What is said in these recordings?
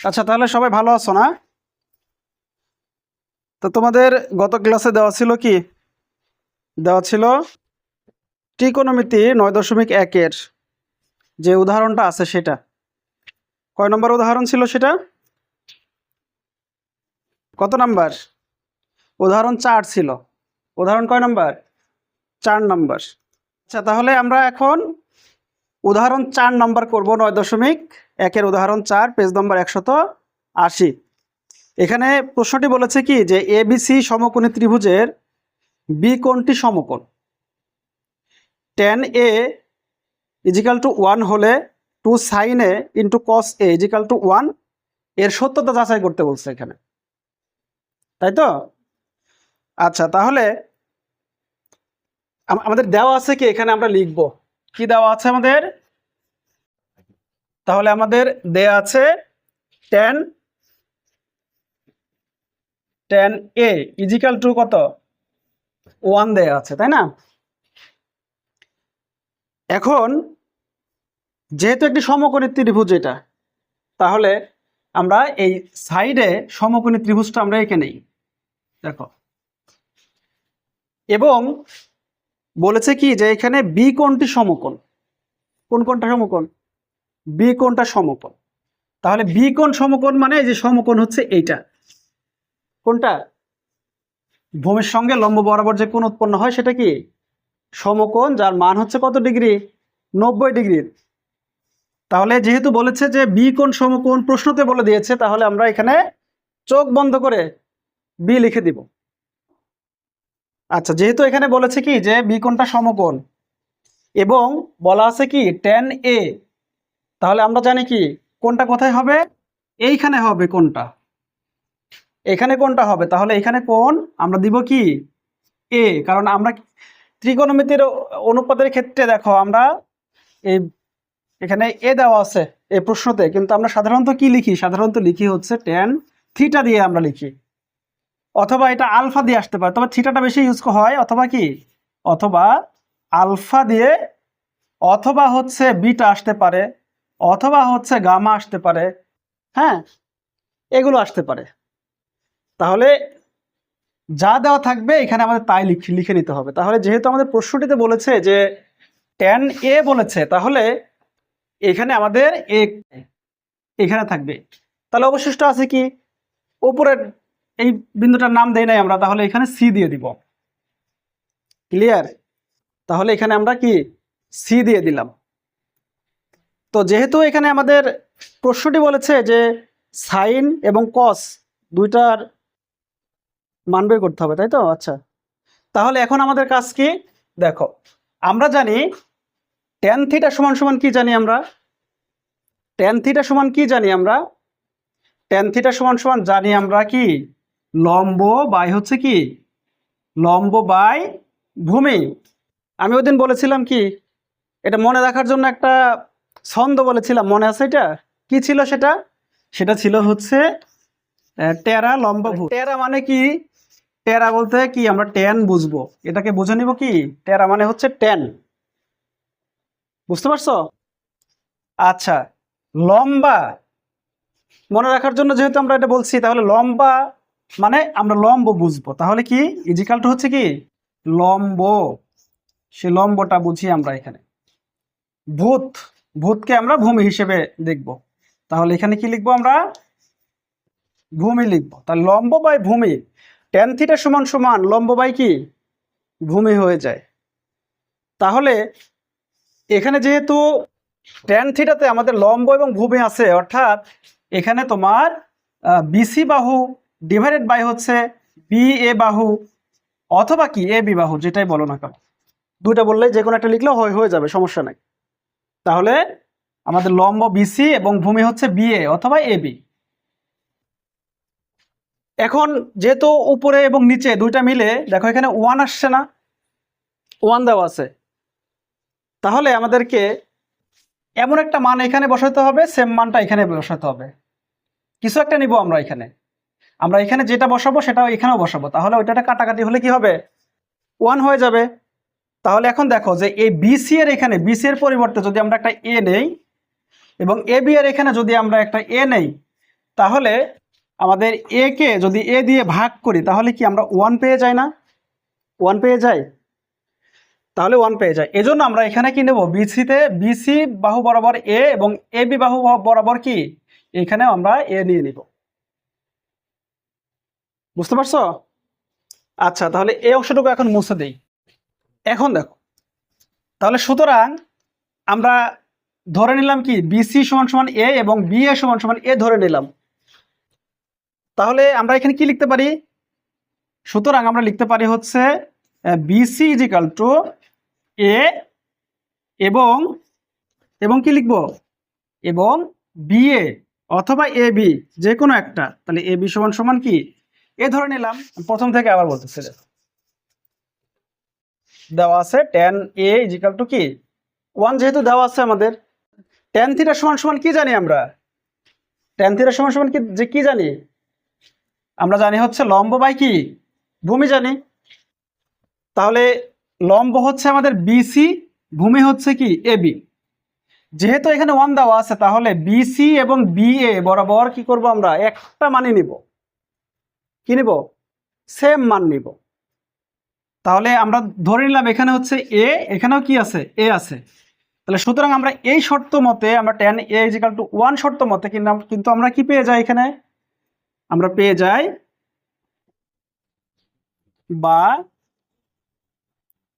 আচ্ছা তাহলে সবাই ভালো আছো না? তো তোমাদের গত ক্লাসে দেওয়া ছিল কি? দেওয়া ছিল ত্রিকোণমিতি নয় দশমিক একের যে উদাহরণটা আছে সেটা। কয় নম্বর উদাহরণ ছিল সেটা? কত নাম্বার? উদাহরণ চার ছিল। উদাহরণ কয় নাম্বার? চার নাম্বার। আচ্ছা তাহলে আমরা এখন উদাহরণ চার নাম্বার করব নয় দশমিক একের উদাহরণ চার, পেজ নম্বর একশত আশি। এখানে প্রশ্নটি বলেছে কি যে এবিসি সমকোণী ত্রিভুজের বি কোণটি সমকোণ? Tan A equal to one হলে two sin A into cos A equal to ওয়ানের সত্যতা যাচাই করতে বলছে এখানে। তাই তো? আচ্ছা তাহলে আমাদের দেওয়া আছে কি? এখানে আমরা লিখব। কি দেওয়া আছে আমাদের? তাহলে আমাদের দেয়া আছে tan tan A equal to কত? ওয়ান দেয়া আছে, তাই না? এখন যেহেতু একটি সমকোণী ত্রিভুজ এটা, তাহলে আমরা এই সাইডে সমকোণী ত্রিভুজটা আমরা এঁকে নেই। দেখো। এবং বলেছে কি যে এখানে বি কোণটি সমকোণ। কোন কোণটা সমকোণ? বি কোণটা সমকোণ। তাহলে বি কোণ সমকোণ মানে যে সমকোণ হচ্ছে এইটা। কোনটা ভূমির সঙ্গে লম্ব বরাবর যে কোণ উৎপন্ন হয় সেটা কি? সমকোণ, যার মান হচ্ছে কত ডিগ্রি? নব্বই ডিগ্রির তাহলে যেহেতু বলেছে যে বি কোণ সমকোণ প্রশ্নতে বলে দিয়েছে, তাহলে আমরা এখানে চোখ বন্ধ করে বি লিখে দিব। আচ্ছা যেহেতু এখানে বলেছে কি যে বি কোণটা সমকোণ, এবং বলা আছে কি টেন এ তাহলে আমরা জানি কি? কোনটা কোথায় হবে? এইখানে হবে কোনটা? এখানে কোনটা হবে? তাহলে এখানে কোন? আমরা দিব কি? এ কারণ আমরা ত্রিকোণমিতির অনুপাতের ক্ষেত্রে দেখো আমরা এই এখানে এ দেওয়া আছে এই প্রশ্নতে, কিন্তু আমরা সাধারণত কি লিখি? সাধারণত লিখি হচ্ছে টেন থিটা দিয়ে আমরা লিখি। অথবা এটা আলফা দিয়ে আসতে পারে, তবে থিটাটা বেশি ইউজ হয়, অথবা কি? অথবা আলফা দিয়ে অথবা হচ্ছে বিটা আসতে পারে। অথবা হচ্ছে গামা আসতে পারে হ্যাঁ এগুলো আসতে পারে। তাহলে যা দেওয়া থাকবে এখানে আমাদের তাই লিখে লিখে নিতে হবে। তাহলে যেহেতু আমাদের প্রশ্নটিতে বলেছে যে টেন এ বলেছে, তাহলে এখানে আমাদের এ এখানে থাকবে। তাহলে অবশিষ্ট আছে কি? উপরের এই বিন্দুটার নাম দেই নাই আমরা, তাহলে এখানে সি দিয়ে দিব। ক্লিয়ার তাহলে এখানে আমরা কি? সি দিয়ে দিলাম। তো যেহেতু এখানে আমাদের প্রশ্নটি বলেছে যে সাইন এবং কস দুইটার মান বের করতে হবে, তাই তো? আচ্ছা। তাহলে এখন আমাদের কাজ কি? দেখো, আমরা জানি টেন থিটা সমান সমান কি জানি আমরা? টেন থিটা সমান কি জানি আমরা? টেন থিটা সমান সমান জানি আমরা কি? লম্ব বাই হচ্ছে কি? লম্ব বাই ভূমি। আমি ওদিন বলেছিলাম কি, এটা মনে রাখার জন্য একটা ছন্দ বলেছিলাম, মনে আছে এটা? কি ছিল সেটা? সেটা ছিল হচ্ছে টেরা লম্ব টেরা মানে কি? টেরা বলতে কি? আমরা টেন বুঝব। এটাকে বুঝে নিব কি? টেরা মানে হচ্ছে টেন। বুঝতে পারছ? আচ্ছা লম্বা। মনে রাখার জন্য যেহেতু আমরা এটা বলছি, তাহলে লম্বা মানে আমরা লম্ব বুঝব। তাহলে কি? ইজিকালটা হচ্ছে কি? লম্ব। সে লম্বটা বুঝি আমরা এখানে। ভূত। ভূতকে আমরা ভূমি হিসেবে দেখব। তাহলে এখানে কি লিখব আমরা? ভূমি লিখব। তাহলে লম্ব বাই ভূমি টেন থিটা সমান সমান, লম্ব বাই কি? ভূমি হয়ে যায়। তাহলে এখানে যেহেতু টেন থিটাতে আমাদের লম্ব এবং ভূমি আছে, অর্থাৎ এখানে তোমার বিসি বাহু ডিভাইডেড বাই হচ্ছে বি এ বাহু অথবা কি? এ বি বাহু, যেটাই বলো না কেন। দুইটা বললে যে কোনো একটা লিখলেও হয়ে হয়ে যাবে, সমস্যা নাই। তাহলে আমাদের লম্ব বিসি এবং ভূমি হচ্ছে বিএ অথবা এ বি এখন যেহেতু উপরে এবং নিচে দুইটা মিলে, দেখো এখানে ওয়ান আসছে না ওয়ান দেওয়া আছে। তাহলে আমাদেরকে এমন একটা মান এখানে বসাতে হবে সেম মানটা এখানে বসাতে হবে। কিছু একটা নিব আমরা এখানে। আমরা এখানে যেটা বসাবো সেটাও এখানেও বসাবো। তাহলে ওইটা কাটাকাটি হলে কি হবে? ওয়ান হয়ে যাবে। তাহলে এখন দেখো যে এই বিসি এর এখানে বিসি এর পরিবর্তে যদি আমরা একটা এ নেই এবং এ বি এর এখানে যদি আমরা একটা এ নেই, তাহলে আমাদের এ কে যদি এ দিয়ে ভাগ করি, তাহলে কি আমরা ওয়ান পেয়ে যাই না? ওয়ান পেয়ে যাই? তাহলে ওয়ান পেয়ে যায় এজন্য আমরা এখানে কি নেব? বিসিতে বিসি বাহু বরাবর এ এবং এ বি বাহু বরাবর কি? এখানে আমরা এ নিয়ে নিব। বুঝতে পারছ? আচ্ছা তাহলে এই অংশটুকু এখন মুছে দেই। এখন দেখো। তাহলে সুতরাং আমরা ধরে নিলাম কি? বিসি সমান সমান এ এবং বি এ সমান সমান এ ধরে নিলাম। তাহলে আমরা এখানে কি লিখতে পারি? সুতরাং আমরা লিখতে পারি হচ্ছে বিসি ইজিক্যাল টু এ এবং এবং কি লিখব? এবং বি এ অথবা এ বি যে কোনো একটা। তাহলে এ বি সমান সমান কি? এ ধরে নিলাম। প্রথম থেকে আবার বলতেছে। দেওয়া আছে টেন এ ইজিক্যাল টু কি? ওয়ান যেহেতু দেওয়া আছে আমাদের টেন থিটা সমান সমান কি জানি আমরা? টেন থিটা সমান সমান কি, যে কি জানি? আমরা জানি হচ্ছে লম্ব বাই কি? ভূমি জানি। তাহলে লম্ব হচ্ছে আমাদের বিসি ভূমি হচ্ছে কি? এবি যেহেতু এখানে ওয়ান দেওয়া আছে, তাহলে বিসি এবং বিএ বরাবর কি করব আমরা? একটা মানই নিব। কি নিব? সেম মান নিব। তাহলে আমরা ধরে নিলাম এখানে হচ্ছে এ এখানেও কি আছে? এ আছে। তাহলে সুতরাং আমরা এই শর্ত মতে, আমরা tan A equal to one শর্ত মতে কিন্তু কিন্তু আমরা কি পেয়ে যাই এখানে? আমরা পেয়ে যাই বা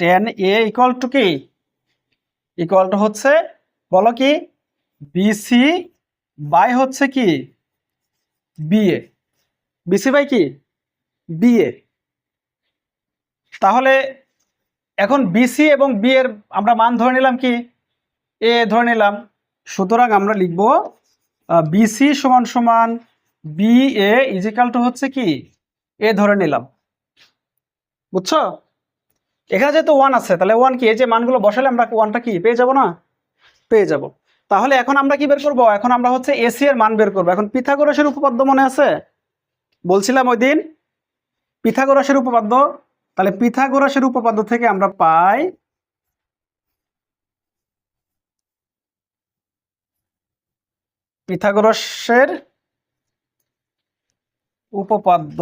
টেন এ ইকুয়াল টু কি? ইকুয়াল টু হচ্ছে, বলো কি? বিসি বাই হচ্ছে কি? বিএ বিসি বাই কি? বিএ তাহলে এখন বিসি এবং বি এর আমরা মান ধরে নিলাম কি? এ ধরে নিলাম। সুতরাং আমরা লিখব বিসি সমান সমান বি এ ইজিক্যাল টু হচ্ছে কি? এ ধরে নিলাম। বুঝছ? এখানে যেহেতু ওয়ান আছে, তাহলে ওয়ান কি? এই যে মানগুলো বসালে আমরা ওয়ানটা কি? পেয়ে যাব না? পেয়ে যাব। তাহলে এখন আমরা কি বের করব? এখন আমরা হচ্ছে এসি এর মান বের করব। এখন পিথাগোরাসের উপপাদ্য মনে আছে? বলছিলাম ওই দিন? পিথাগোরাসের উপপাদ্য তাহলে পিথাগোরাসের উপপাদ্য থেকে আমরা পাই পিথাগোরাসের উপপাদ্য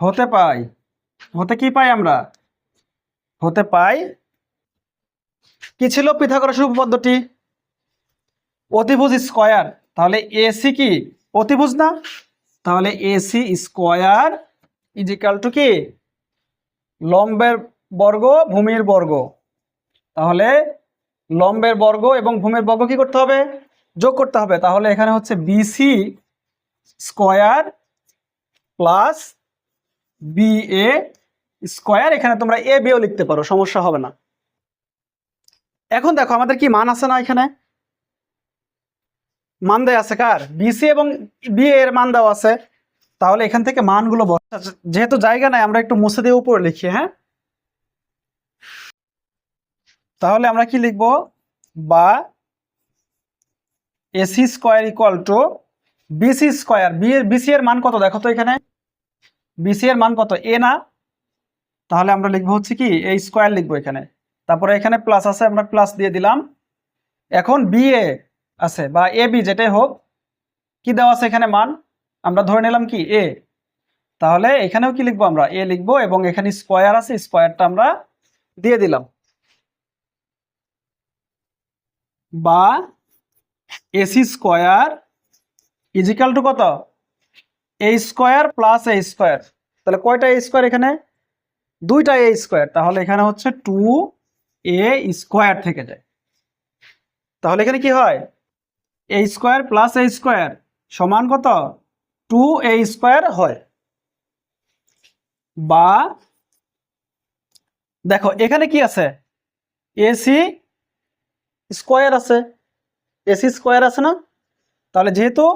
হতে পাই। হতে কি পাই আমরা? হতে পাই কি ছিল পিথাগোরাসের উপপাদ্যটি? অতিভুজ স্কয়ার। তাহলে এসি কি? অতিভুজ না? তাহলে এসি স্কয়ার ইজিক্যাল টু কি? লম্বের বর্গ, ভূমির বর্গ। তাহলে লম্বের বর্গ এবং ভূমির বর্গ কি করতে হবে? যোগ করতে হবে। তাহলে এখানে হচ্ছে BC square plus B A square. এখানে তোমরা এ বিও লিখতে পারো, সমস্যা হবে না। এখন দেখো, আমাদের কি মান আছে না এখানে? মান দেওয়া আছে কার? বিসি এবং বি এর মান দেওয়া আছে। তাহলে এখান থেকে মানগুলো বসা যেহেতু জায়গা নাই, আমরা একটু মুছে দিয়ে উপরে লিখি হ্যাঁ? তাহলে আমরা কি লিখব? বা AC square equal to BC square B এর বিসি এর মান কত? দেখো তো এখানে। বিসি এর মান কত? এ না। তাহলে আমরা লিখব হচ্ছে কি? এই স্কোয়ার লিখব এখানে। তারপরে এখানে প্লাস আছে, আমরা প্লাস দিয়ে দিলাম। এখন বি এ আছে বা এ, বি যেটাই হোক, কি দেওয়া আছে এখানে মান? আমরা ধরে নিলাম কি? এ। তাহলে এখানেও কি লিখব আমরা? এ লিখব এবং এখানে স্কোয়ার আছে, স্কোয়ারটা আমরা দিয়ে দিলাম। বা এসি স্কোয়ার ইজিক্যাল টু কত? A square plus A square. তাহলে কয়টা এ স্কোয়ার এখানে? দুইটা এ স্কোয়ার। তাহলে এখানে হচ্ছে টু এ স্কোয়ার থেকে যায়। তাহলে এখানে কি হয়? A square plus A square সমান কত? টু এ স্কোয়ার হয়। বা দেখো, এখানে কি আছে? এসি স্কোয়ার আছে। এসি স্কোয়ার আছে না? তাহলে যেহেতু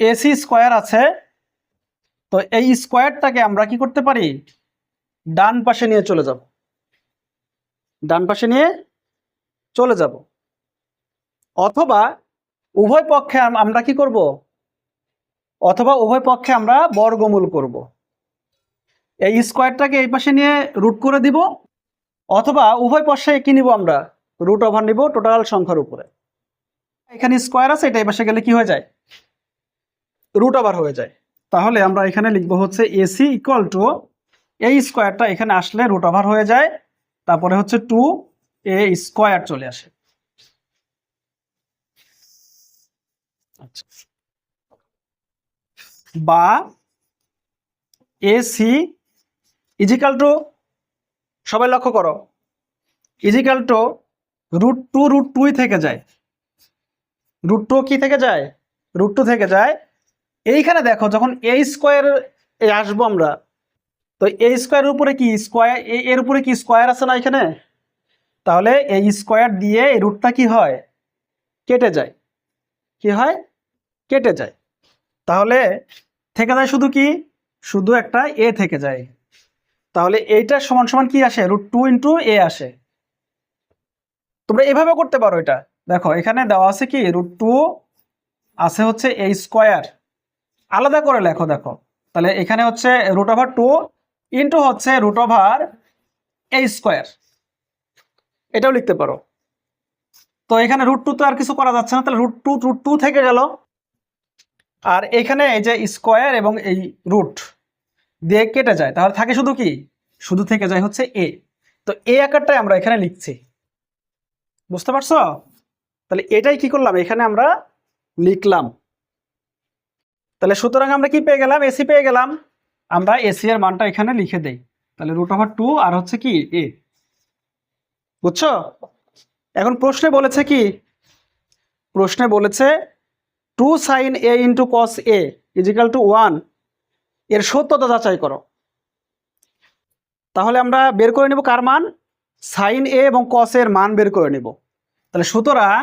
এসি স্কোয়ার আছে, তো এই স্কোয়ারটাকে আমরা কি করতে পারি? ডান পাশে নিয়ে চলে যাব। ডান পাশে নিয়ে চলে যাব। অথবা উভয় পক্ষে আমরা কি করব? অথবা উভয় পক্ষে আমরা বর্গমূল করব। এই স্কোয়ারটাকে এই পাশে নিয়ে রুট করে দিব, অথবা উভয় পাশে কি নিব আমরা? রুট ওভার নিব টোটাল সংখ্যার উপরে। এখানে স্কোয়ার আছে, এটা এই পাশে গেলে কি হয়ে যায়? রুট ওভার হয়ে যায়। তাহলে আমরা এখানে লিখব হচ্ছে এসি ইকুয়াল টু এই স্কোয়ারটা এখানে আসলে রুট ওভার হয়ে যায়, তারপরে হচ্ছে টু এ স্কোয়ার চলে আসে। বা এসি ইজিক্যাল টু সবাই লক্ষ্য করো equal to root two root টুই থেকে যায়। রুট টু কি থেকে যায়? রুট টু থেকে যায়। এইখানে দেখো, যখন এই স্কোয়ার এ আসব আমরা, তো এই স্কোয়ারের উপরে কি স্কোয়ার এর উপরে কি স্কোয়ার আছে না এখানে? তাহলে এই স্কোয়ার দিয়ে রুটটা কি হয়? কেটে যায়। কি হয়? কেটে যায়। তাহলে থেকে যায় শুধু কি? শুধু একটা এ থেকে যায়। তাহলে এইটার সমান সমান কি আসে? রুট টু ইন্টু এ আসে। তোমরা এভাবে করতে পারো এটা। দেখো, এখানে দেওয়া আছে কি? রুট টু আছে হচ্ছে এ স্কোয়ার আলাদা করে লেখো, দেখো। তাহলে এখানে হচ্ছে রুট ওভার টু ইন্টু হচ্ছে রুট ওভার এ স্কোয়ার এটাও লিখতে পারো। তো এখানে রুট টু তো আর কিছু করা যাচ্ছে না। তাহলে রুট টু রুট টু থেকে গেল। আর এখানে এই যে স্কোয়ার এবং এই রুট দিয়ে কেটে যায়, তাহলে থাকে শুধু কি? শুধু থেকে যায় হচ্ছে এ তো এ আকারটাই আমরা এখানে লিখছি। বুঝতে পারছ? তাহলে এটাই কি করলাম? এখানে আমরা লিখলাম। তাহলে সুতরাং আমরা কি পেয়ে গেলাম? এসি পেয়ে গেলাম। আমরা এসি এর মানটা এখানে লিখে দেই। তাহলে রুট ওভার টু আর হচ্ছে কি? এ বুঝছ? এখন প্রশ্নে বলেছে কি? প্রশ্নে বলেছে two sine A into cos A equal to ওয়ানের সত্যতা যাচাই করো। তাহলে আমরা বের করে নেব কার মান? সাইন এ এবং কস এর মান বের করে নেব। তাহলে সুতরাং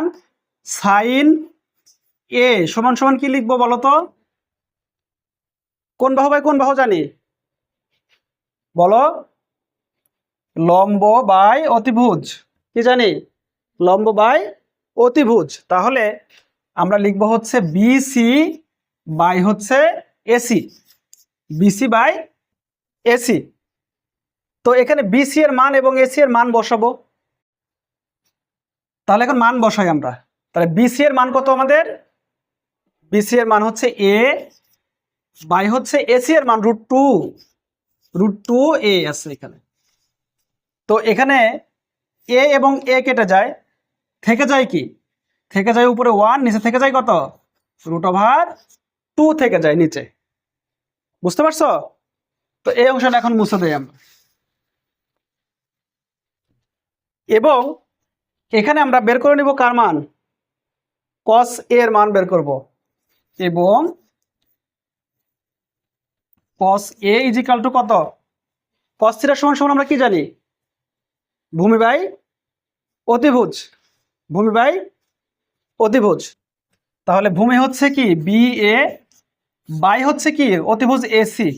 সাইন এ সমান সমান কি লিখব বলো তো? কোন বাহু বাই কোন বাহু জানি? বলো, লম্ব বাই অতিভুজ। কি জানি? লম্ব বাই অতিভুজ। তাহলে আমরা লিখব হচ্ছে বিসি বাই হচ্ছে এসি বিসি বাই এসি তো এখানে বিসি এর মান এবং এসি এর মান বসাবো। তাহলে এখন মান বসাই আমরা। তাহলে বিসি এর মান কত আমাদের? বিসি এর মান হচ্ছে এ বাই হচ্ছে এসি এর মান root two root two A আছে এখানে। তো এখানে এ এবং এ কেটে যায়। থেকে যায় কি? থেকে যায় উপরে ওয়ান নিচে থেকে যায় কত? রুট ওভার টু থেকে যায় নিচে। বুঝতে পারছ? তো এই অংশটা এখন মুছে দেয় আমরা। এবং এখানে আমরা বের করে নিব কার মান? কস এর মান বের করব। এবং কস এ ইজিক্যাল টু কত? কস থিটার সমান সমান আমরা কি জানি? ভূমি বাই অতিভুজ। ভূমি বাই অতিভুজ। তাহলে ভূমি হচ্ছে কি? বি এ বাই হচ্ছে কি? অতিভুজ এসি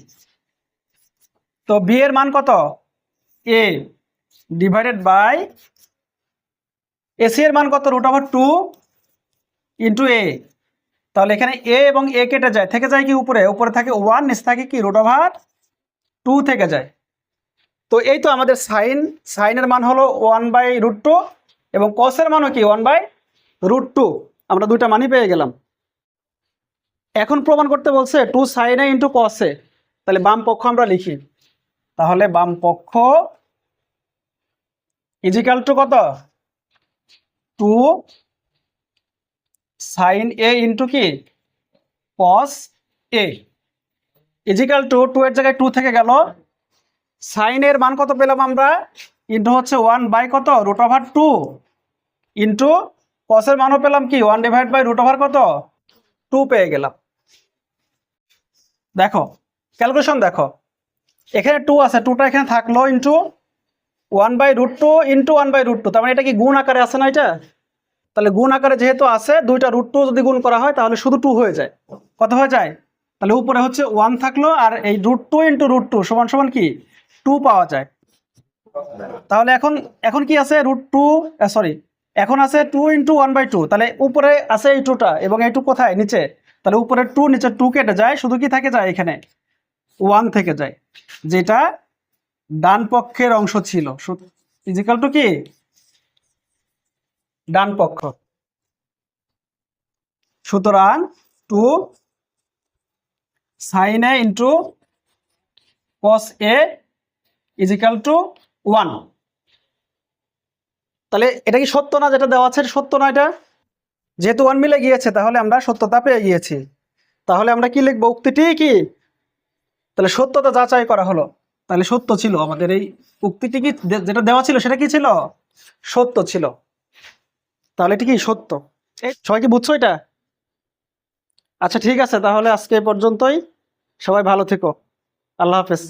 তো বি এর মান কত? এ ডিভাইডেড বাই এসি এর মান কত? Root over two into A তাহলে এখানে এ এবং এ কেটে যায়। থেকে যায় কি উপরে? উপরে থাকে ওয়ান নিচে থাকে কি? রুট ওভার টু থেকে যায়। তো এই তো আমাদের সাইন সাইনের মান হলো ওয়ান বাই রুট টু এবং কসের মানও কি? ওয়ান বাই রুট টু আমরা দুইটা মানই পেয়ে গেলাম। এখন প্রমাণ করতে বলছে টু সাইনে ইন্টু কসে তাহলে বাম পক্ষ আমরা লিখি। তাহলে বাম পক্ষ ইজিক্যাল টু কত? টু সাইন এ ইন্টু কি? Cos A equal to two এর জায়গায় টু থেকে গেল। সাইনের মান কত পেলাম আমরা? ইন্টু হচ্ছে ওয়ান বাই কত? রুট ওভার টু ইন্টু কসের মানও পেলাম কি? One divide by root over কত? টু পেয়ে গেলাম। দেখো ক্যালকুলেশন দেখো। এখানে টু আছে টুটা এখানে থাকল into one by root two into one by root two তার মানে এটা কি গুণ আকারে আছে না এটা? তাহলে গুণ আকারে যেহেতু আছে, দুইটা রুট টু যদি গুণ করা হয়, তাহলে শুধু টু হয়ে যায়। কত হয়ে যায়? তাহলে উপরে হচ্ছে ওয়ান থাকল, আর এই root two into root two সমান সমান কি? টু পাওয়া যায়। তাহলে এখন এখন কি আছে? রুট টু সরি এখন আছে two into one by two তাহলে উপরে আছে এই টুটা এবং এই টু কোথায়? নিচে। তাহলে উপরে টু নিচে টু কেটে যায়। শুধু কি থেকে যায় এখানে? ওয়ান থেকে যায়। যেটা ডান পক্ষের অংশ ছিল। ইজিক্যাল টু কি? ডান পক্ষ। সুতরাং two sine A into cos A equal to one তাহলে এটা কি সত্য না যেটা দেওয়া আছে? সত্য না এটা? যেহেতু ওয়ান মিলে গিয়েছে তাহলে আমরা সত্যতা পেয়ে গিয়েছি। তাহলে আমরা কি লিখব? উক্তিটি কি তাহলে সত্যতা যাচাই করা হলো। তাহলে সত্য ছিল আমাদের এই উক্তিটি কি যেটা দেওয়া ছিল সেটা কি ছিল? সত্য ছিল। তাহলে এটি কি সত্য? সবাই কি বুঝছ এটা? আচ্ছা ঠিক আছে। তাহলে আজকে পর্যন্তই। সবাই ভালো থেকো। আল্লাহ হাফেজ।